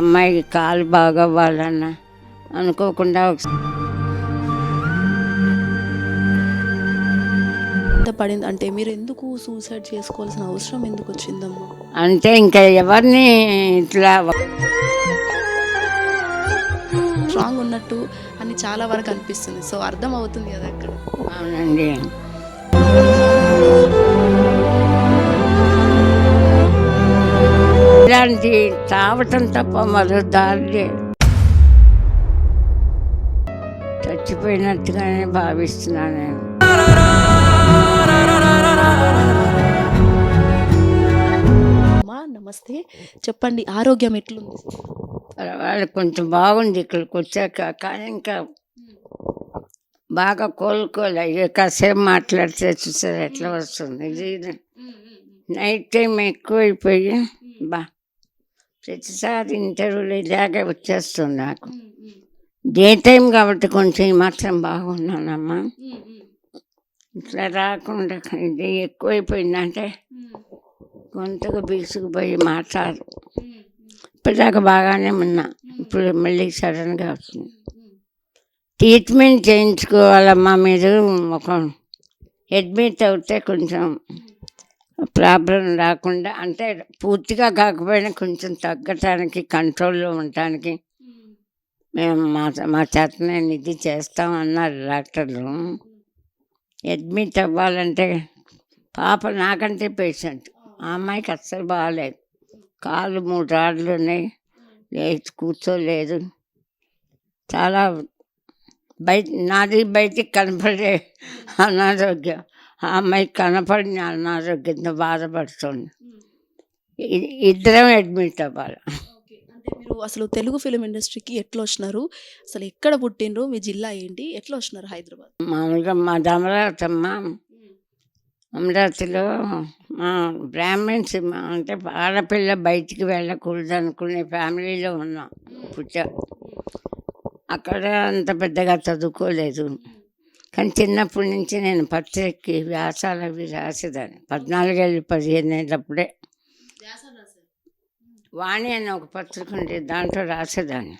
అమ్మాయికి కాలు బాగవ్వాలన్న అనుకోకుండా ఒకసారి ఎంత పడింది? అంటే మీరు ఎందుకు సూసైడ్ చేసుకోవాల్సిన అవసరం ఎందుకు వచ్చిందమ్మా? అంటే ఇంకా ఎవరిని ఇట్లా స్ట్రాంగ్ ఉన్నట్టు అని చాలా వరకు అనిపిస్తుంది. సో అర్థం అవుతుంది కదా అక్కడ అవునండి. ఇలాంటి తావటం తప్ప మరో దారి చచ్చిపోయినట్టుగానే భావిస్తున్నాను నేను. అమ్మా నమస్తే. చెప్పండి ఆరోగ్యం ఎట్లుంది? పర్వాలేదు కొంచెం బాగుంది ఇక్కడికి వచ్చాక కానీ ఇంకా బాగా కోలుకోలే. ఇక కాసేపు మాట్లాడితే చూసారు ఎట్లా వస్తుంది? ఇది నైట్ టైం ఎక్కువైపోయి బా. ప్రతిసారి ఇంటర్వ్యూలు ఇలాగే వచ్చేస్తుంది నాకు. డే టైం కాబట్టి కొంచెం మాత్రం బాగున్నానమ్మా. ఇట్లా రాకుండా ఇది ఎక్కువైపోయిందంటే గొంతుకు బీసుకుపోయి మాట్లాడు. ఇప్పటిదాకా బాగానే ఉన్నా. ఇప్పుడు మళ్ళీ సడన్గా వస్తుంది ట్రీట్మెంట్ చేయించుకోవాలమ్మా మీరు. ఒక అడ్మిట్ అవుతే కొంచెం ప్రాబ్లం రాకుండా అంటే పూర్తిగా కాకపోయినా కొంచెం తగ్గటానికి కంట్రోల్లో ఉండటానికి మేము మా మా చేతనే ఇది చేస్తాం అన్నారు డాక్టర్లు. అడ్మిట్ అవ్వాలంటే పాప నాకంటే పేషెంట్. ఆ అమ్మాయికి అస్సలు బాగాలేదు కాళ్ళు మూడు రాళ్ళు ఉన్నాయి. లేచి కూర్చోలేదు. చాలా బయట నాది బయటికి కనపడే అనారోగ్యం. ఆ అమ్మాయికి కనపడిన అనారోగ్యంతో బాధపడుతుంది. ఇద్దరం అడ్మిట్ అవ్వాలి. అంటే మీరు అసలు తెలుగు ఫిలిం ఇండస్ట్రీకి ఎట్లా వచ్చినారు? అసలు ఎక్కడ పుట్టినరు మీ జిల్లా ఏంటి? ఎట్లా వచ్చినారు హైదరాబాద్? మామూలుగా మా అమరావతమ్మ అమరావతిలో మా బ్రాహ్మణ్స్ అంటే ఆడపిల్ల బయటికి వెళ్ళకూడదు అనుకునే ఫ్యామిలీలో ఉన్నాం. పుట్టా. అక్కడ అంత పెద్దగా చదువుకోలేదు. కానీ చిన్నప్పటి నుంచి నేను పత్రికకి వ్యాసాలు అవి రాసేదాన్ని. పద్నాలుగేళ్ళు పదిహేను ఏళ్ళప్పుడే వాణి అని ఒక పత్రిక ఉంటే దాంట్లో రాసేదాన్ని.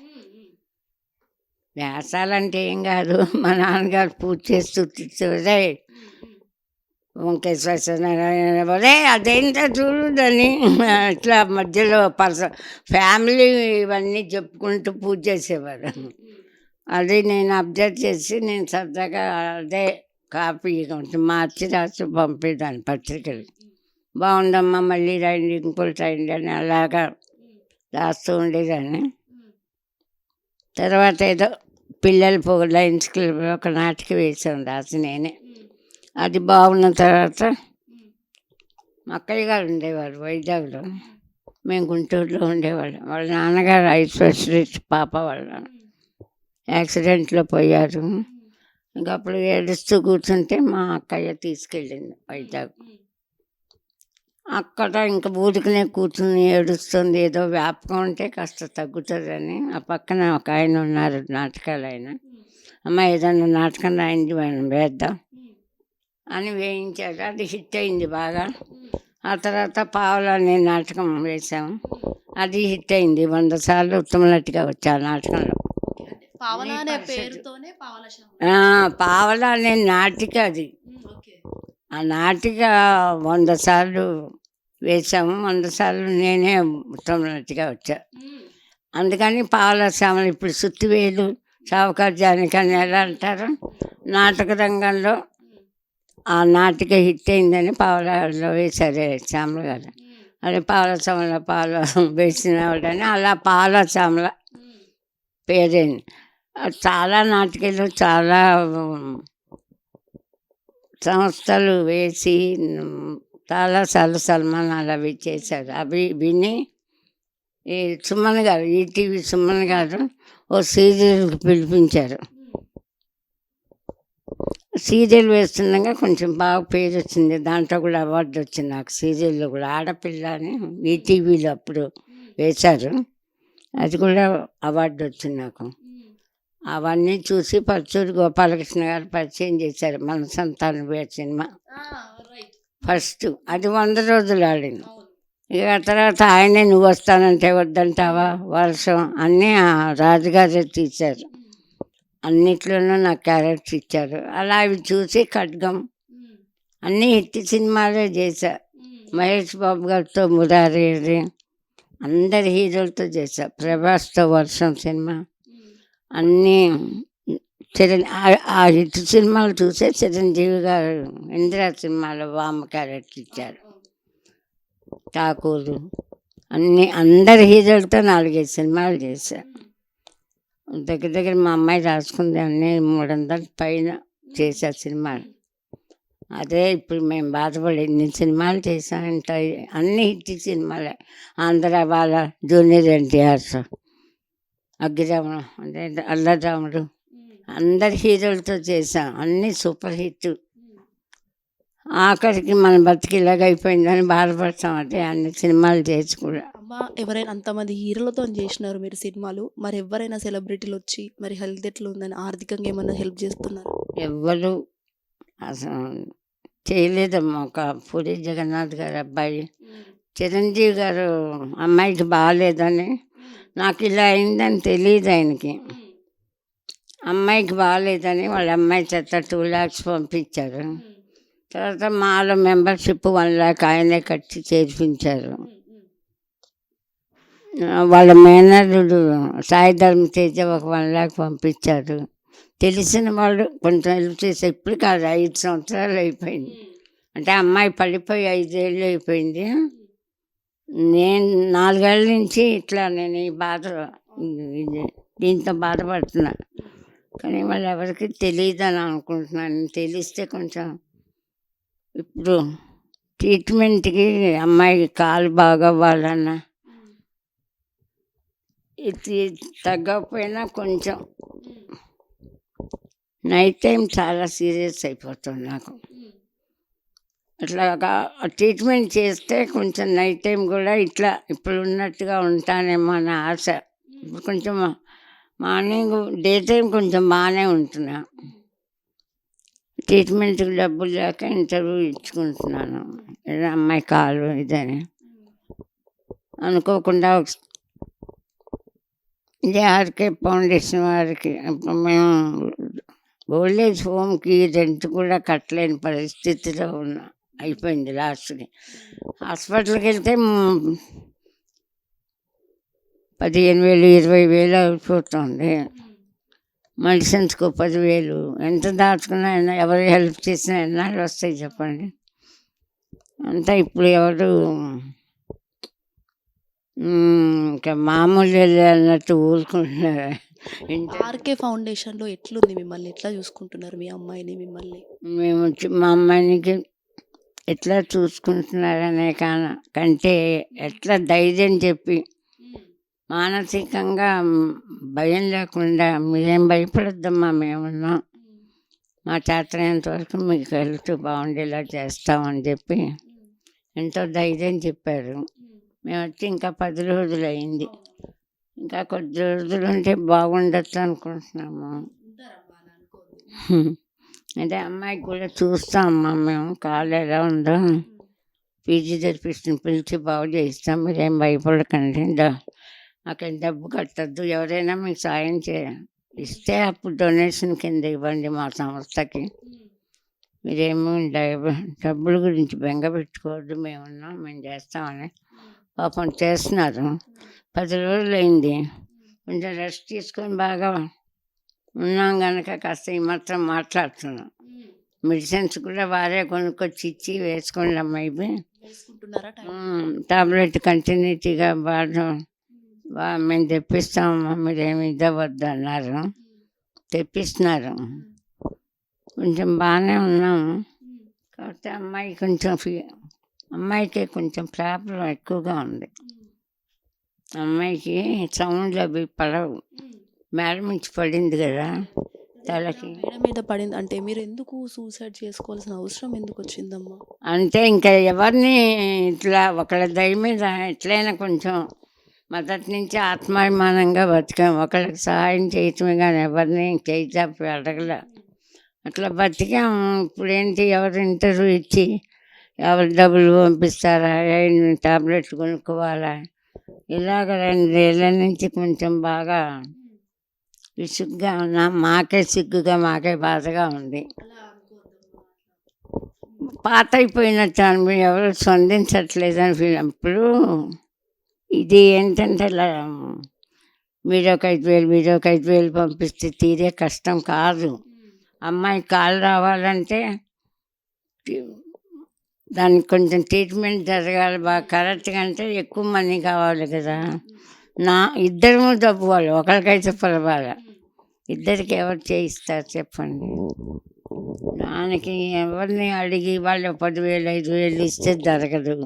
వ్యాసాలంటే ఏం కాదు మా నాన్నగారు పూజ చేస్తూ తిట్టేదే వంకాయ సత్యనారాయణ ఒరే అదేంటో చూడదని ఇట్లా మధ్యలో పర్స ఫ్యామిలీ ఇవన్నీ చెప్పుకుంటూ పూజ చేసేవారు. అది నేను అబ్జర్వ్ చేసి నేను సరదాగా అదే కాపీ కొంచెం మార్చి రాసి పంపేదాన్ని పత్రికలు. బాగుందమ్మా మళ్ళీ రండి ఇంకోటి రండి అని అలాగా రాస్తూ ఉండేదాన్ని. తర్వాత ఏదో పిల్లలు పో లైన్స్ క్లబ్లో ఒక నాటికి వేసాను రాసి నేనే. అది బాగున్న తర్వాత మా గారు ఉండేవారు వైజాగ్లో. మేము గుంటూరులో ఉండేవాళ్ళం. వాళ్ళ నాన్నగారు ఐ స్పెషలిస్ట్ పాప వాళ్ళ యాక్సిడెంట్లో పోయారు. ఇంకా అప్పుడు ఏడుస్తూ కూర్చుంటే మా అక్కయ్య తీసుకెళ్ళింది వైజాగ్. అక్కడ ఇంకా బూతుకునే కూర్చుని ఏడుస్తుంది. ఏదో వ్యాపకం ఉంటే కాస్త తగ్గుతుందని. ఆ పక్కన ఒక ఆయన ఉన్నారు నాటకాలు ఆయన అమ్మ ఏదన్నా నాటకం రాయింది మనం వేద్దాం అని వేయించాడు. అది హిట్ అయింది బాగా. ఆ తర్వాత పావులు అనే నాటకం వేసాము అది హిట్ అయింది. వంద సార్లు ఉత్తమ నటిగా వచ్చా ఆ నాటకంలో. పావన అనే. పేరుతోనే పావల అనే నాటిక అది. ఆ నాటిక వంద సార్లు వేసాము వంద సార్లు నేనే ఉత్తమ నటిగా వచ్చా. అందుకని పావుల శ్యామలు ఇప్పుడు సుత్తివేలు సావుకారు జానకని ఎలా అంటారు? నాటక రంగంలో ఆ నాటిక హిట్ అయిందని పావులలో వేశారు శ్యామల గారు. అదే పావుల పావుల వేసిన వాళ్ళని అలా పావుల శ్యామల పేరైంది. చాలా నాటికలు చాలా సంస్థలు వేసి చాలా చాలాసార్లు సన్మానాలు అవి చేశారు. అవి విని ఈ సుమన్ గారు ఈటీవీ సుమన్ గారు ఓ సీరియల్కి పిలిపించారు. సీరియల్ వేస్తుండగా కొంచెం బాగా పేరు వచ్చింది. దాంట్లో కూడా అవార్డు వచ్చింది నాకు సీరియల్లో కూడా. ఆడపిల్ల అని ఈటీవీలో అప్పుడు వేశారు. అది కూడా అవార్డు వచ్చింది నాకు. అవన్నీ చూసి పరచూరి గోపాలకృష్ణ గారు పరిచయం చేశారు. మన సంతానం వేరు సినిమా. ఫస్ట్ అది వంద రోజులు ఆడింది. ఇక తర్వాత ఆయనే నువ్వు వస్తానంటే వద్దంటావా? వర్షం అన్నీ ఆ రాజుగారే తీశారు. అన్నిట్లోనూ నాకు క్యారెక్టర్ ఇచ్చారు. అలా అవి చూసి ఖడ్గం అన్నీ హిట్ సినిమాలే చేశా. మహేష్ బాబు గారితో మురారి అందరి హీరోలతో చేశా. ప్రభాస్తో వర్షం సినిమా. అన్నీ చిరం ఆ- హిట్ సినిమాలు చూసే చిరంజీవి గారు ఇందిరా సినిమాలో వామ క్యారెక్టర్ ఇచ్చారు. ఠాకూరు అన్ని అందరి హీరోలతో నాలుగైదు సినిమాలు చేశారు దగ్గర దగ్గర మా అమ్మాయి రాసుకుంది అన్నీ మూడు వందల పైన చేశా సినిమాలు. అదే ఇప్పుడు మేము బాధపడి ఎన్ని సినిమాలు చేశామంట అన్ని హిట్ సినిమాలే. ఆంధ్ర వాళ్ళ జూనియర్ ఎన్టీఆర్ అగ్గిరాముడు అంటే అల్లరాముడు అందరి హీరోలతో చేశాం. అన్నీ సూపర్ హిట్. ఆఖరికి మన బతికి ఇలాగ అయిపోయిందని బాధపడతాం అంటే అన్ని సినిమాలు చేసి కూడా. అమ్మ ఎవరైనా అంతమంది హీరోలతో చేసినారు మీరు సినిమాలు మరి ఎవరైనా సెలబ్రిటీలు వచ్చి మరి హెల్త్ ఎట్లా ఉందని ఆర్థికంగా ఏమైనా హెల్ప్ చేస్తున్నారు? ఎవ్వరు అసలు చేయలేదమ్మా. ఒక పూరి జగన్నాథ్ గారు అబ్బాయి. చిరంజీవి గారు అమ్మాయికి బాగాలేదని నాకు ఇలా అయిందని తెలియదు ఆయనకి. అమ్మాయికి బాగాలేదని వాళ్ళ అమ్మాయి చేత టూ ల్యాక్స్ పంపించారు. తర్వాత మాలో మెంబర్షిప్ వన్ ల్యాక్ ఆయనే కట్టి చేర్పించారు. వాళ్ళ మేనల్లుడు సాయి ధర్మ తేజ ఒక వన్ ల్యాక్ పంపించారు. తెలిసిన వాళ్ళు కొంచెం హెల్ప్ చేసే ఇప్పుడు కాదు ఐదు సంవత్సరాలు అయిపోయింది. అంటే అమ్మాయి పడిపోయి ఐదేళ్ళు అయిపోయింది. నేను నాలుగేళ్ళ నుంచి ఇట్లా నేను ఈ బాధ దీంతో బాధపడుతున్నా. కానీ వాళ్ళు ఎవరికి తెలియదని అనుకుంటున్నాను. తెలిస్తే కొంచెం ఇప్పుడు ట్రీట్మెంట్కి అమ్మాయికి కాలు బాగవ్వాలన్నా ఇది తగ్గకపోయినా కొంచెం నైట్ టైం చాలా సీరియస్ అయిపోతుంది నాకు. అట్లాగా ట్రీట్మెంట్ చేస్తే కొంచెం నైట్ టైం కూడా ఇట్లా ఇప్పుడు ఉన్నట్టుగా ఉంటానేమో అనే ఆశ. ఇప్పుడు కొంచెం మార్నింగ్ డే టైం కొంచెం బాగానే ఉంటున్నా. ట్రీట్మెంట్కి డబ్బులు లేక ఇంటర్వ్యూ ఇచ్చుకుంటున్నాను. ఏదో అమ్మాయి కాలు ఇదని. అనుకోకుండా ఒక ఆర్కే ఫౌండేషన్ వారికి ఇప్పుడు మేము ఓల్డ్ ఏజ్ హోమ్కి రెంట్ కూడా కట్టలేని పరిస్థితిలో ఉన్నాం. అయిపోయింది లాస్ట్కి. హాస్పిటల్కి వెళ్తే పదిహేను వేలు ఇరవై వేలు అయిపోతుంది. మెడిసిన్స్కు పదివేలు ఎంత దాచుకున్నా ఎవరు హెల్ప్ చేసినా ఎన్నాళ్ళు వస్తాయి చెప్పండి? అంతా ఇప్పుడు ఎవరు? ఇంకా మామూలు అన్నట్టు ఊరుకుంటున్నారు? ఆర్కే ఫౌండేషన్లో ఎట్లుంది మిమ్మల్ని? ఎట్లా చూసుకుంటున్నారు మీ అమ్మాయిని మిమ్మల్ని? మేము మా అమ్మాయికి ఎట్లా చూసుకుంటున్నారనే కాన కంటే ఎట్లా ధైర్యం చెప్పి మానసికంగా భయం లేకుండా మీరేం భయపడద్దమ్మా మేమున్నాం. మా చేతనంత వరకు మీకు హెల్త్ బాగుండేలా చేస్తామని చెప్పి ఎంతో ధైర్యం చెప్పారు. మేము వచ్చి ఇంకా పది రోజులు అయింది ఇంకా కొద్ది రోజులు ఉంటే బాగుండొచ్చు అనుకుంటున్నాము. అదే అమ్మాయికి కూడా చూస్తామమ్మా మేము కాళ్ళు ఎలా ఉందో జరిపిస్తుంది పిలిచి బాగు చేయిస్తాం. మీరేం భయపడకండి. డ- అక్కడ డబ్బు కట్టద్దు. ఎవరైనా మీకు సాయం చే ఇస్తే అప్పుడు డొనేషన్ కింద ఇవ్వండి మా సంస్థకి. మీరేమో డబ్బుల గురించి బెంగ పెట్టుకోవద్దు. మేమున్నాం మేము చేస్తామని పాపం చేస్తున్నారు. పది రోజులు అయింది కొంచెం రెస్ట్ తీసుకొని బాగా ఉన్నాం కనుక కాస్త ఈ మాత్రం మాట్లాడుతున్నాం. మెడిసిన్స్ కూడా వారే కొనుక్కొచ్చి ఇచ్చి వేసుకోండి అమ్మాయి టాబ్లెట్ కంటిన్యూటీగా బాగా బా మేము తెప్పిస్తామమ్మా మీరేమి ఇవ్వద్దు అన్నారు. తెప్పిస్తున్నారు. కొంచెం బాగానే ఉన్నాము కాకపోతే అమ్మాయి కొంచెం ఫీ అమ్మాయికి కొంచెం ప్రాబ్లం ఎక్కువగా ఉంది. అమ్మాయికి సౌండ్లు అవి పడవు. మేడ నుంచి పడింది కదా. తలకి మేడ మీద పడింది. అంటే మీరు ఎందుకు సూసైడ్ చేసుకోవాల్సిన అవసరం ఎందుకు వచ్చిందమ్మా? అంటే ఇంకా ఎవరిని ఇట్లా ఒకళ్ళ దయ మీద ఎట్లయినా కొంచెం మొదటి నుంచి ఆత్మాభిమానంగా బతికాం. ఒకళ్ళకి సహాయం చేయటమే కానీ ఎవరిని చేయి అడగల. అట్లా బతికాం. ఇప్పుడేంటి? ఎవరు ఇంటర్వ్యూ ఇచ్చి ఎవరు డబ్బులు పంపిస్తారా? టాబ్లెట్లు కొనుక్కోవాలా? ఇలాగ రెండేళ్ళ నుంచి కొంచెం బాగా విసుగ్గా ఉన్నా మాకే సిగ్గుగా మాకే బాధగా ఉంది. పాత అయిపోయినట్టు అనుభవం ఎవరు స్పందించట్లేదు అని ఫీల్ అప్పుడు ఇది ఏంటంటే ఇలా మీరు ఒక ఐదు వేలు మీరు ఒక ఐదు వేలు పంపిస్తే తీరే కష్టం కాదు. అమ్మాయి కాలు రావాలంటే దానికి కొంచెం ట్రీట్మెంట్ జరగాలి బాగా. కరెక్ట్గా అంటే ఎక్కువ మనీ కావాలి కదా. నా ఇద్దరము డబ్బు వాళ్ళు ఒకరికైతే పర్వాలే. ఇద్దరికి ఎవరు చేయిస్తారు చెప్పండి. దానికి ఎవరిని అడిగి వాళ్ళు పదివేలు ఐదు వేలు ఇస్తే జరగదు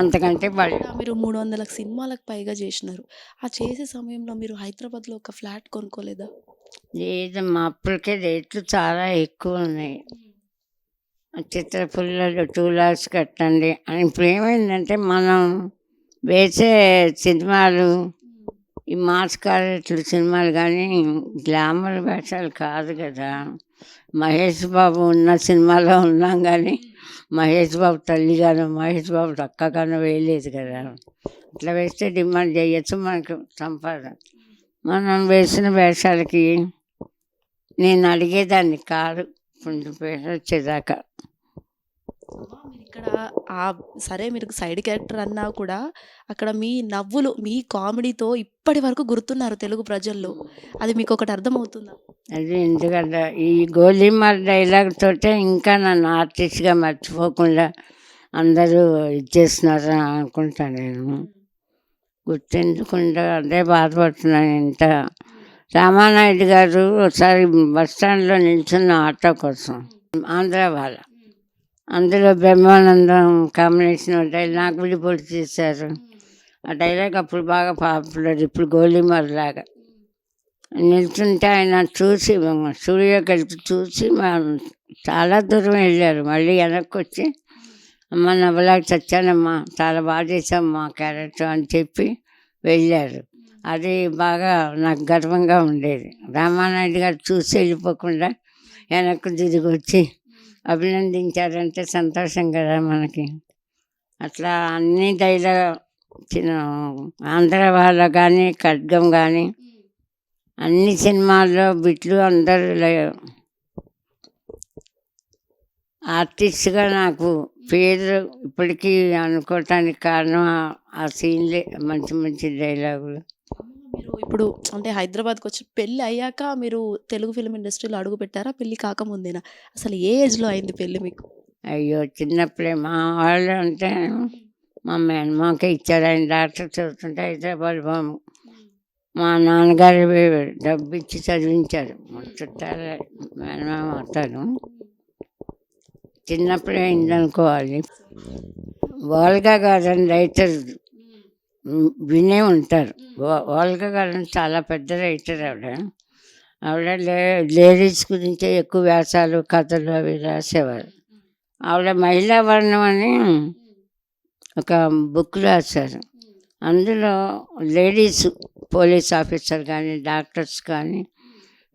అంతకంటే వాళ్ళు మీరు మూడు వందల సినిమాలకు పైగా చేసినారు. ఆ చేసే సమయంలో మీరు హైదరాబాద్లో ఒక ఫ్లాట్ కొనుక్కోలేదా? లేదమ్మా అప్పటికే రేట్లు చాలా ఎక్కువ ఉన్నాయి. చిత్ర పుల్లలు టూ లాక్స్ కట్టండి అని. ఇప్పుడు ఏమైందంటే మనం వేసే సినిమాలు ఈ మాస్కారెట్లు సినిమాలు కానీ గ్లామర్ వేషాలు కాదు కదా. మహేష్ బాబు ఉన్న సినిమాలో ఉన్నాం కానీ మహేష్ బాబు తల్లిగాను మహేష్ బాబు అక్కగాను వేయలేదు కదా. ఇట్లా వేస్తే డిమాండ్ చేయొచ్చు మనకు సంపాదన. మనం వేసిన వేషాలకి నేను అడిగేదాన్ని కాదు. కొంచెం పేరు వచ్చేదాకా. అమ్మా, మీరు ఇక్కడ ఆ సరే మీరు సైడ్ క్యారెక్టర్ అన్నా కూడా అక్కడ మీ నవ్వులు మీ కామెడీతో ఇప్పటి వరకు గుర్తున్నారు తెలుగు ప్రజల్లో. అది మీకు ఒకటి అర్థమవుతుందా? అది ఎందుకంటే ఈ గోలీమార్ డైలాగ్ తోటే ఇంకా నన్ను ఆర్టిస్ట్గా మర్చిపోకుండా అందరూ ఇచ్చేస్తున్నారు అని అనుకుంటా నేను. గుర్తించకుండా అదే బాధపడుతున్నాను ఇంత. రామానాయుడు గారు ఒకసారి బస్ స్టాండ్లో నిల్చున్న ఆటో కోసం ఆంధ్ర వాళ్ళ. అందులో బ్రహ్మానందం కాంబినేషన్ డైలాగ్ నాకు పొడి చేశారు. ఆ డైలాగ్ అప్పుడు బాగా పాపులర్ ఇప్పుడు గోలీమార్ లాగా. నిల్చుంటే ఆయన చూసి స్టూడియో కలిపి చూసి మా చాలా దూరం వెళ్ళారు. మళ్ళీ వెనక్కి వచ్చి అమ్మ నవ్వలాగా చచ్చానమ్మా చాలా బాగా చేసామ్మా క్యారెక్టర్ అని చెప్పి వెళ్ళారు. అది బాగా నాకు గర్వంగా ఉండేది. రామానాయుడు గారు చూసి వెళ్ళిపోకుండా వెనక్కి దిగి వచ్చి అభినందించారంటే సంతోషం కదా మనకి. అట్లా అన్ని డైలాగ్ చిన్న ఆంధ్ర వాళ్ళ కానీ ఖడ్గం కానీ అన్ని సినిమాల్లో బిట్లు అందరూ ఆర్టిస్ట్గా నాకు పేరు ఇప్పటికీ అనుకోవటానికి కారణం ఆ- ఆ సీన్లే మంచి మంచి డైలాగులు. మీరు ఇప్పుడు అంటే హైదరాబాద్కి వచ్చి పెళ్ళి అయ్యాక మీరు తెలుగు ఫిల్మ్ ఇండస్ట్రీలో అడుగు పెట్టారా? పెళ్ళి కాకముందేనా? అసలు ఏ ఏజ్లో అయింది పెళ్ళి మీకు? అయ్యో చిన్నప్పుడే మా వాళ్ళు అంటే మా మేనమాకే ఇచ్చారు ఆయన డాక్టర్ చదువుతుంటే హైదరాబాద్ బాము మా నాన్నగారు డబ్బు ఇచ్చి చదివించారు. చుట్టాల మేనమామ అవుతాను చిన్నప్పుడే అయిందనుకోవాలి. వాల్గా గార్డెన్ రైటర్ వినే ఉంటారు. వాల్గా గార్డెన్ చాలా పెద్ద రైటర్ ఆవిడ. ఆవిడ లే లేడీస్ గురించే ఎక్కువ వ్యాసాలు కథలు అవి రాసేవారు. ఆవిడ మహిళా వర్ణం అని ఒక బుక్ రాశారు. అందులో లేడీస్ పోలీస్ ఆఫీసర్ కానీ డాక్టర్స్ కానీ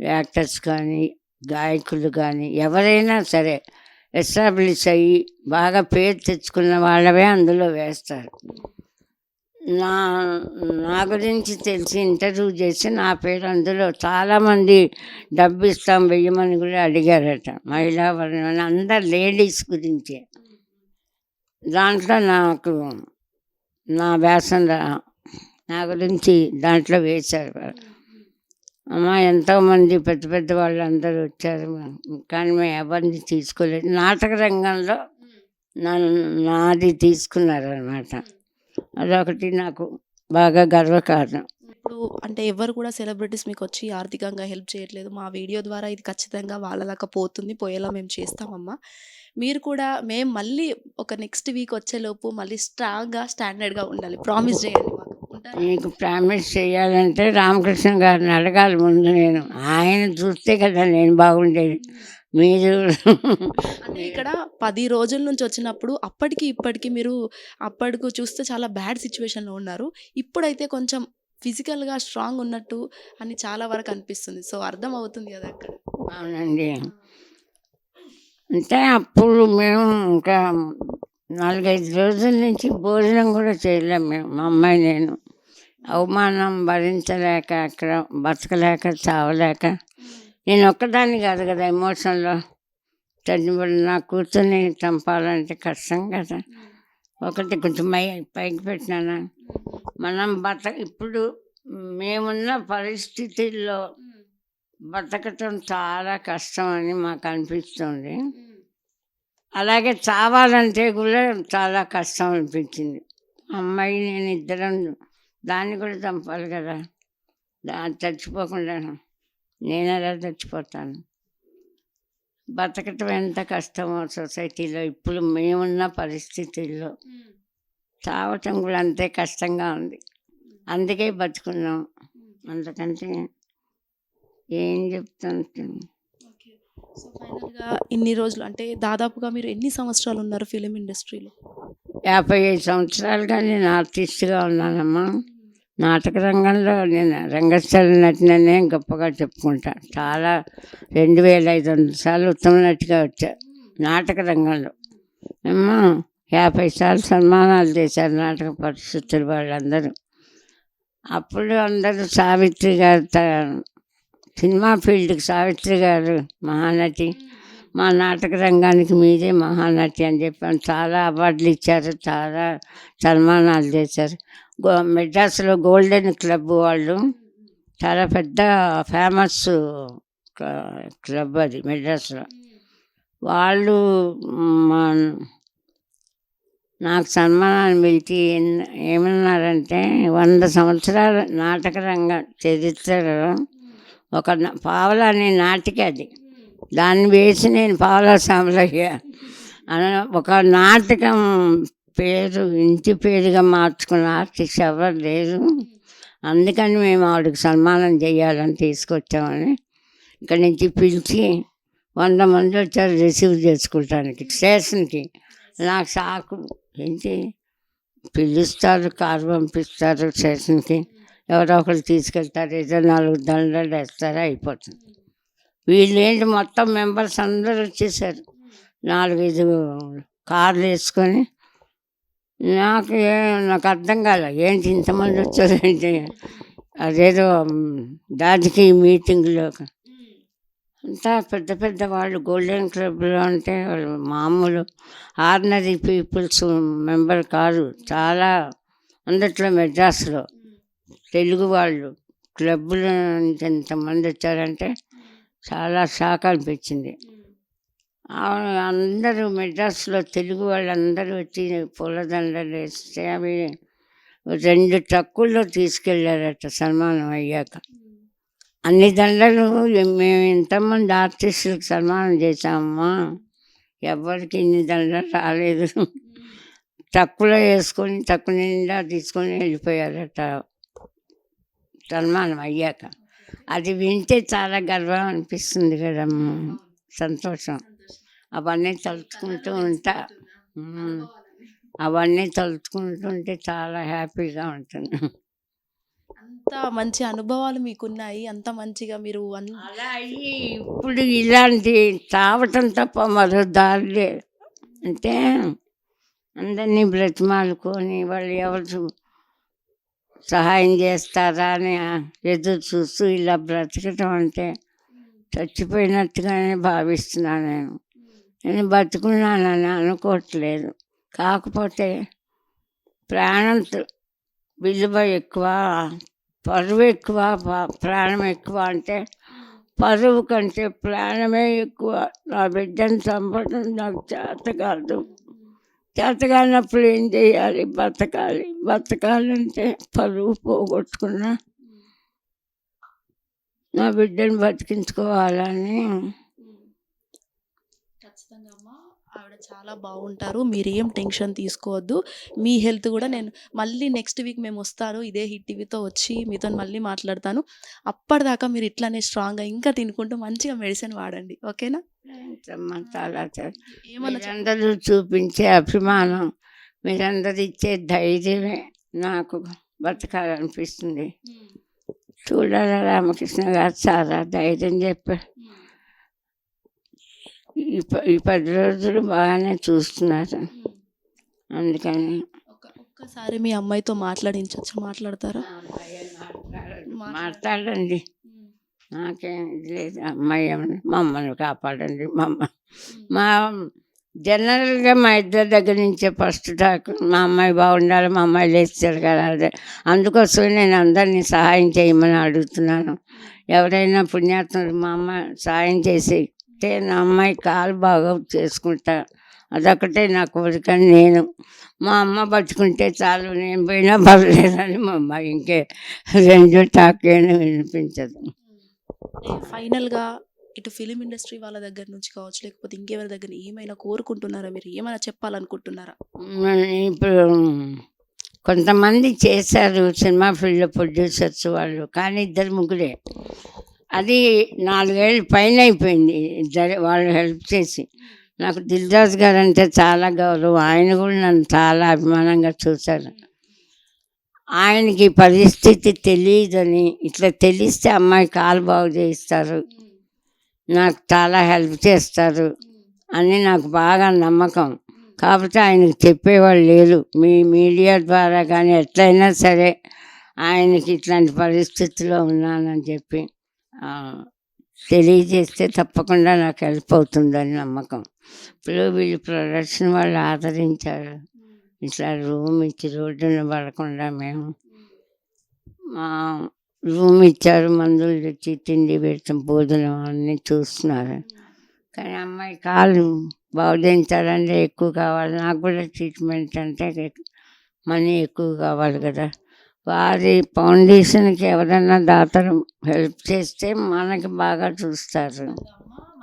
యాక్టర్స్ కానీ గాయకులు కానీ ఎవరైనా సరే ఎస్టాబ్లిష్ అయ్యి బాగా పేరు తెచ్చుకున్న వాళ్ళవే అందులో వేస్తారు. నా నా గురించి తెలిసి ఇంటర్వ్యూ చేసి నా పేరు అందులో చాలామంది డబ్బు ఇస్తాం వెయ్యమని కూడా అడిగారట. మహిళా వర్ణం అందరు లేడీస్ గురించే. దాంట్లో నాకు నా వ్యాసం నా గురించి దాంట్లో వేశారు వాళ్ళు. అమ్మ ఎంతోమంది పెద్ద పెద్ద వాళ్ళు అందరూ వచ్చారు. కానీ మేము ఎవరిని తీసుకోలేదు. నాటక రంగంలో నన్ను నాది తీసుకున్నారు అనమాట అదొకటి నాకు బాగా గర్వకారణం. ఇప్పుడు అంటే ఎవరు కూడా సెలబ్రిటీస్ మీకు వచ్చి ఆర్థికంగా హెల్ప్ చేయట్లేదు. మా వీడియో ద్వారా ఇది ఖచ్చితంగా వాళ్ళ దాకా పోతుంది. పోయేలా మేము చేస్తామమ్మా. మీరు కూడా మేము మళ్ళీ ఒక నెక్స్ట్ వీక్ వచ్చేలోపు మళ్ళీ స్ట్రాంగ్గా స్టాండర్డ్గా ఉండాలి. ప్రామిస్ చేయండి మాకు? నీకు ప్రామిస్ చేయాలంటే రామకృష్ణ గారిని అడగాలి ముందు నేను. ఆయన చూస్తే కదా నేను బాగుండేది. మీరు అంటే ఇక్కడ పది రోజుల నుంచి వచ్చినప్పుడు అప్పటికి ఇప్పటికి మీరు అప్పటికి చూస్తే చాలా బ్యాడ్ సిచ్యువేషన్లో ఉన్నారు. ఇప్పుడైతే కొంచెం ఫిజికల్గా స్ట్రాంగ్ ఉన్నట్టు అని చాలా వరకు అనిపిస్తుంది. సో అర్థం అవుతుంది కదా అక్కడ అవునండి. అంటే అప్పుడు మేము ఇంకా నాలుగైదు రోజుల నుంచి భోజనం కూడా చేయలేము మేము మా అమ్మాయి నేను. అవమానం భరించలేక అక్కడ బతకలేక చావలేక. నేను ఒక్కదాన్ని కాదు కదా ఎమోషన్లో తల్లిపడి నా కూతుర్ని చంపాలంటే కష్టం కదా. ఒకటి కొంచెం మై పైకి పెట్టినానా. మనం బత ఇప్పుడు మేమున్న పరిస్థితుల్లో బతకటం చాలా కష్టం అని మాకు అనిపిస్తుంది. అలాగే చావాలంటే కూడా చాలా కష్టం అనిపించింది. అమ్మాయి నేను ఇద్దరం దాన్ని కూడా చంపాలి కదా. దా చచ్చిపోకుండా నేను ఎలా చచ్చిపోతాను? బతకటం ఎంత కష్టమో సొసైటీలో ఇప్పుడు మేమున్న పరిస్థితుల్లో. చావటం కూడా అంతే కష్టంగా ఉంది. అందుకే బతుకున్నాం. అందుకంటే ఏం చెప్తాను సో ఫైనల్గా ఇన్ని రోజులు అంటే దాదాపుగా మీరు ఎన్ని సంవత్సరాలు ఉన్నారు ఫిలిం ఇండస్ట్రీలో? యాభై ఐదు సంవత్సరాలుగా నేను ఆర్టిస్ట్గా ఉన్నానమ్మా. నాటక రంగంలో నేను రంగస్థల నటిననే గొప్పగా చెప్పుకుంటా. చాలా రెండు వేల ఐదు వందల సార్లు ఉత్తమ నటిగా వచ్చా నాటక రంగంలో. అమ్మా యాభై సార్లు సన్మానాలు చేశారు నాటక పరిస్థితులు వాళ్ళందరూ. అప్పుడు అందరూ సావిత్రి గారు త- సినిమా ఫీల్డ్కి సావిత్రి గారు మహానటి. మా నాటక రంగానికి మీదే మహానటి అని చెప్పాను చాలా అవార్డులు ఇచ్చారు చాలా సన్మానాలు చేశారు. మెడ్రాస్లో గోల్డెన్ క్లబ్ వాళ్ళు. చాలా పెద్ద ఫేమస్ క్లబ్ అది మెడ్రాస్లో. వాళ్ళు నాకు సన్మానాన్ని పిలిచి ఏమన్నారంటే వంద సంవత్సరాల నాటక రంగ చరిత్రలో ఒక నా- పావలా అనే నాటిక అది. దాన్ని వేసి నేను పావలా సామలయ్య అన ఒక నాటకం పేరు ఇంటి పేరుగా మార్చుకున్న ఆర్టిస్ట్ ఎవరు లేరు. అందుకని మేము ఆవిడకి సన్మానం చేయాలని తీసుకొచ్చామని ఇక్కడి నుంచి పిలిచి వంద మంది వచ్చారు రిసీవ్ చేసుకుంటానికి. స్టేషన్కి నాకు సాకు. ఏంటి? పిలుస్తారు కారు పంపిస్తారు స్టేషన్కి. ఎవరో ఒకరు తీసుకెళ్తారు. ఏదో నాలుగు దండలు వేస్తారో అయిపోతుంది. వీళ్ళు ఏంటి? మొత్తం మెంబర్స్ అందరూ వచ్చేసారు. నాలుగైదు కార్లు వేసుకొని నాకు ఏ- నాకు అర్థం కాలే. ఏంటి ఇంతమంది వచ్చారు ఏంటి అదేదో రాజకీయ మీటింగ్లో. అంతా పెద్ద పెద్ద వాళ్ళు గోల్డెన్ క్లబ్లో అంటే వాళ్ళు మామూలు ఆర్డినరీ పీపుల్స్ మెంబర్ కాదు. చాలా అందుట్లో మెడ్రాస్లో తెలుగు వాళ్ళు క్లబ్బుల నుంచి ఎంతమంది వచ్చారంటే చాలా షాక్ అనిపించింది. అందరూ మెడ్రాస్లో తెలుగు వాళ్ళందరూ వచ్చి పూలదండలు వేస్తే అవి రెండు ట్రక్కుల్లో తీసుకెళ్ళారట సన్మానం అయ్యాక. అన్ని దండలు మేము ఇంతమంది ఆర్టిస్టులకు సన్మానం చేశామమ్మా. ఎవరికి ఇన్ని దండలు రాలేదు. ట్రక్కులో వేసుకొని ట్రక్కు నిండా తీసుకొని వెళ్ళిపోయారట సన్మానం అయ్యాక. అది వింటే చాలా గర్వం అనిపిస్తుంది కదమ్మా. సంతోషం. అవన్నీ తలుచుకుంటూ ఉంటా. అవన్నీ తలుచుకుంటుంటే చాలా హ్యాపీగా ఉంటుంది. అంత మంచి అనుభవాలు మీకున్నాయి. అంత మంచిగా మీరు అలా అయ్యి ఇప్పుడు ఇలాంటి చావటం తప్ప మరో దారి లేదు అంటే అందరినీ బ్రతిమాలుకొని వాళ్ళు ఎవరు సహాయం చేస్తారా అని ఎదురు చూస్తూ ఇలా బ్రతకటం అంటే చచ్చిపోయినట్టుగానే భావిస్తున్నాను నేను. నేను బతుకున్నానని అనుకోవట్లేదు. కాకపోతే ప్రాణం విలువ ఎక్కువ పరువు ఎక్కువ ప్రాణం ఎక్కువ అంటే పరువు కంటే ప్రాణమే ఎక్కువ. నా బిడ్డను చంపడం నాకు చేత కాదు. చేత కానప్పుడు ఏం చేయాలి? బతకాలి. బతకాలంటే పరువు పోగొట్టుకున్నా నా బిడ్డను బతికించుకోవాలని ఖచ్చితంగా అమ్మ ఆవిడ చాలా బాగుంటారు. మీరు ఏం టెన్షన్ తీసుకోవద్దు. మీ హెల్త్ కూడా నేను మళ్ళీ నెక్స్ట్ వీక్ మేము వస్తాను ఇదే హిట్ టీవీతో వచ్చి మీతో మళ్ళీ మాట్లాడతాను. అప్పటిదాకా మీరు ఇట్లానే స్ట్రాంగ్గా ఇంకా తినుకుంటూ మంచిగా మెడిసిన్ వాడండి. ఓకేనా? ఏమన్నా మీరందరూ చూపించే అభిమానం మీరందరూ ఇచ్చే ధైర్యమే నాకు బతకాలనిపిస్తుంది. చూడాలి రామకృష్ణ గారు చాలా ధైర్యం చెప్పారు. ఈ ప- ఈ పది రోజులు బాగానే చూస్తున్నారు. అందుకని. ఒక్క ఒక్కసారి మీ అమ్మాయితో మాట్లాడించవచ్చు మాట్లాడతారా? మాట్లాడండి. నాకేం లేదు. అమ్మాయి మమ్మల్ని కాపాడండి. మమ్మ మా జనరల్గా మా ఇద్దరి దగ్గర నుంచే ఫస్ట్ టాక్. మా అమ్మాయి బాగుండాలి మా అమ్మాయి లేచి తిరగాలి అదే. అందుకోసమే నేను అందరినీ సహాయం చేయమని అడుగుతున్నాను. ఎవరైనా పుణ్యాత్ముడు మా అమ్మ సహాయం చేసి అంటే నా అమ్మాయి కాలు బాగా చేసుకుంటా. అదొకటే నా కోరిక. నేను మా అమ్మ బతుకుంటే చాలు నేను పోయినా పర్లేదని మా అమ్మాయి ఇంకే రెండు టాకేనా వినిపించదు. ఫైనల్గా ఇటు ఫిలిం ఇండస్ట్రీ వాళ్ళ దగ్గర నుంచి కావచ్చు లేకపోతే ఇంకెవరి దగ్గర ఏమైనా కోరుకుంటున్నారా మీరు? ఏమైనా చెప్పాలనుకుంటున్నారా? ఇప్పుడు కొంతమంది చేశారు సినిమా ఫీల్డ్లో ప్రొడ్యూసర్స్ వాళ్ళు కానీ ఇద్దరు ముగ్గురే. అది నాలుగేళ్ళు పైన అయిపోయింది ఇద్దరు వాళ్ళు హెల్ప్ చేసి. నాకు దిల్దాస్ గారు అంటే చాలా గౌరవం. ఆయన కూడా నన్ను చాలా అభిమానంగా చూశారు. ఆయనకి పరిస్థితి తెలియదని ఇట్లా తెలిస్తే అమ్మాయి కాలు బాగు చేయిస్తారు. నాకు చాలా హెల్ప్ చేస్తారు అని నాకు బాగా నమ్మకం. కాకపోతే ఆయనకు చెప్పేవాళ్ళు లేరు. మీ మీడియా ద్వారా కానీ ఎట్లయినా సరే ఆయనకి ఇట్లాంటి పరిస్థితిలో ఉన్నానని చెప్పి. తెలియజేస్తే తప్పకుండా నాకు హెల్ప్ అవుతుందని నమ్మకం. ఇప్పుడు వీళ్ళు ప్రొడక్షన్ వాళ్ళు ఆదరించారు. ఇట్లా రూమ్ ఇచ్చి రోడ్డున పడకుండా మేము మా రూమ్ ఇచ్చారు మందులు తెచ్చి తిండి పెడతాం భోజనం అన్నీ చూస్తున్నారు. కానీ అమ్మాయి కాలు బాగు చేయించాలంటే ఎక్కువ కావాలి. నాకు కూడా ట్రీట్మెంట్ అంటే మనీ ఎక్కువ కావాలి కదా. వారి ఫౌండేషన్కి ఎవరైనా దాతలు హెల్ప్ చేస్తే మనకి బాగా చూస్తారు.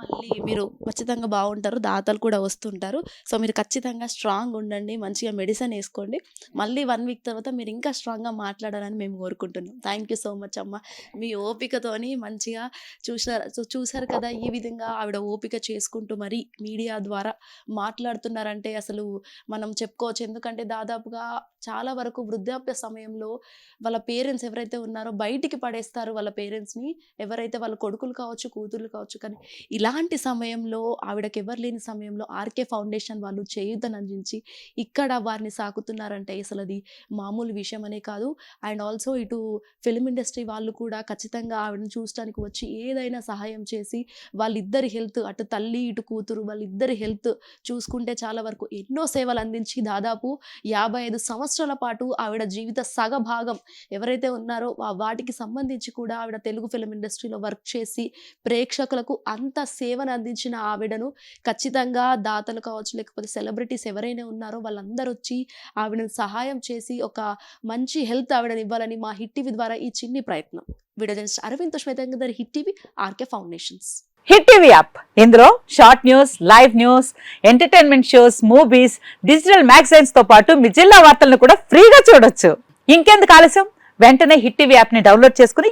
మళ్ళీ మీరు ఖచ్చితంగా బాగుంటారు దాతలు కూడా వస్తుంటారు. సో మీరు ఖచ్చితంగా స్ట్రాంగ్ ఉండండి మంచిగా మెడిసిన్ వేసుకోండి. మళ్ళీ వన్ వీక్ తర్వాత మీరు ఇంకా స్ట్రాంగ్గా మాట్లాడాలని మేము కోరుకుంటున్నాం. థ్యాంక్ యూ సో మచ్ అమ్మ. మీ ఓపికతోని మంచిగా చూసారు చూసారు కదా ఈ విధంగా ఆవిడ ఓపిక చేసుకుంటూ మరి మీడియా ద్వారా మాట్లాడుతున్నారంటే అసలు మనం చెప్పుకోవచ్చు. ఎందుకంటే దాదాపుగా చాలా వరకు వృద్ధాప్య సమయంలో వాళ్ళ పేరెంట్స్ ఎవరైతే ఉన్నారో బయటికి పడేస్తారు వాళ్ళ పేరెంట్స్ని ఎవరైతే వాళ్ళ కొడుకులు కావచ్చు కూతుర్లు కావచ్చు కానీ ఇలా ఇలాంటి సమయంలో ఆవిడకి ఎవరు లేని సమయంలో ఆర్కే ఫౌండేషన్ వాళ్ళు చేయుతనందించి ఇక్కడ వారిని సాకుతున్నారంటే అసలు అది మామూలు విషయం అనే కాదు. అండ్ ఆల్సో ఇటు ఫిలిం ఇండస్ట్రీ వాళ్ళు కూడా ఖచ్చితంగా ఆవిడని చూడటానికి వచ్చి ఏదైనా సహాయం చేసి వాళ్ళిద్దరి హెల్త్ అటు తల్లి ఇటు కూతురు వాళ్ళిద్దరి హెల్త్ చూసుకుంటే చాలా వరకు ఎన్నో సేవలు అందించి దాదాపు యాభై ఐదు సంవత్సరాల పాటు ఆవిడ జీవిత సగ భాగం ఎవరైతే ఉన్నారో వాటికి సంబంధించి కూడా ఆవిడ తెలుగు ఫిలిం ఇండస్ట్రీలో వర్క్ చేసి ప్రేక్షకులకు అంత సేవను అందించిన ఆవిడను ఖచ్చితంగా దాతలు కావచ్చు లేకపోతే సెలబ్రిటీస్ ఎవరైనా ఉన్నారో వాళ్ళందరూ వచ్చి ఆవిడను సహాయం చేసి ఒక మంచి హెల్త్ ఆవిడని ఇవ్వాలని మా హిట్ టీవీ ద్వారా ఈ చిన్ని ప్రయత్నం. Video journalist Aravind శ్వేతంగర్ hit TV RK foundations. Hit TV app. ఇందులో short news live news entertainment shows movies digital మ్యాగజైన్స్తో పాటు మీ జిల్లా వార్తలను కూడా ఫ్రీగా చూడొచ్చు. ఇంకెందుకు ఆలస్యం? వెంటనే హిట్ టీవీ యాప్ని డౌన్లోడ్ చేసుకుని